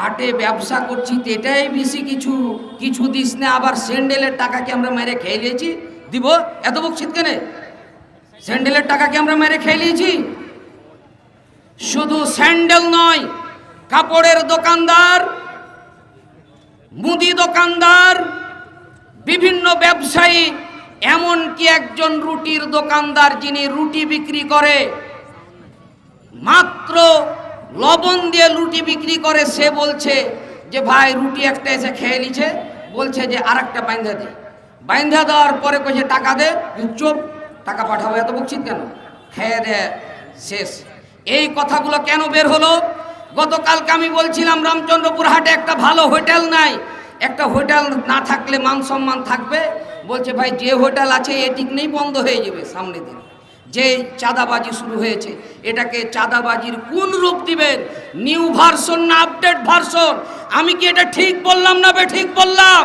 হাটে ব্যবসা করছি, তো এটাই বেশি কিছু কিছু দিস না, আবার স্যান্ডেলের টাকা কি আমরা মেরে খেয়ে নিয়েছি। দিব, এত বকশিত কেনে? স্যান্ডেলের টাকা কি আমরা মেরে খেয়ে নিয়েছি। শুধু স্যান্ডেল নয়, কাপড়ের দোকানদার, মুদি দোকানদার, বিভিন্ন ব্যবসায়ী, এমনকি একজন রুটির দোকানদার যিনি রুটি বিক্রি করে, মাত্র লবণ দিয়ে রুটি বিক্রি করে, সে বলছে যে, ভাই, রুটি একটা এসে খেয়ে নিছে। বলছে যে আর একটা বাইন্ধা দে। বাইন্ধা দেওয়ার পরে কইছে, টাকা দে। চুপ, টাকা পাঠাবো, এত বকছিস কেন? খেয়ে দে, শেষ। এই কথাগুলো কেন বের হলো? গতকালকে আমি বলছিলাম, রামচন্দ্রপুর হাটে একটা ভালো হোটেল নাই। একটা হোটেল না থাকলে মান সম্মান থাকবে? বলছে, ভাই, যে হোটেল আছে এদিক নেই, বন্ধ হয়ে যাবে সামনের দিন। যে চাঁদাবাজি শুরু হয়েছে, এটাকে চাঁদাবাজির কোন রূপ দিবেন? নিউ ভার্সন না আপডেট ভার্সন আমি কি এটা ঠিক বললাম না বে ঠিক বললাম?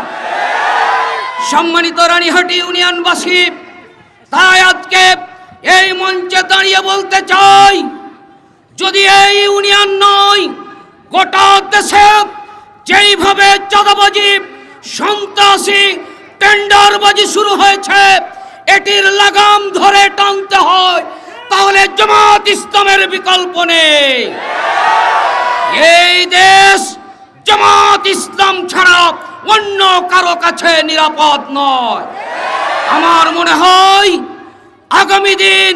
সম্মানিত রানীহাটি ইউনিয়নবাসী, তাই আজকে এই মঞ্চে দাঁড়িয়ে বলতে চাই, যদি এই ইউনিয়ন নয়, গোটা দেশে যেইভাবে চাঁদাবাজি, সন্ত্রাসী, টেন্ডারবাজি শুরু হয়েছে এটির লাগাম ধরে টানতে হয়, তাহলে জামাত ইসলামের বিকল্প নেই। এই দেশ জামাত ইসলাম ছাড়া অন্য কারও কাছে নিরাপদ নয়। আমার মনে হয়, আগামী দিন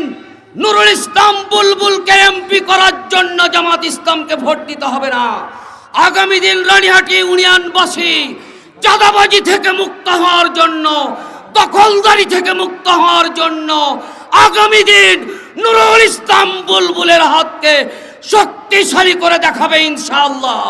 নুরুল ইসলাম বুলবুলকে এমপি করার জন্য জামাত ইসলামকে ভোট দিতে হবে না। আগামী দিন রানীহাটি ইউনিয়নবাসী চাঁদাবাজি থেকে মুক্ত হওয়ার জন্য দখলদারি থেকে মুক্ত হওয়ার জন্য আগামী দিন নুরুল ইসলাম বুলবুলের হাতকে শক্তিশালী করে দেখাবে ইনশাআল্লাহ।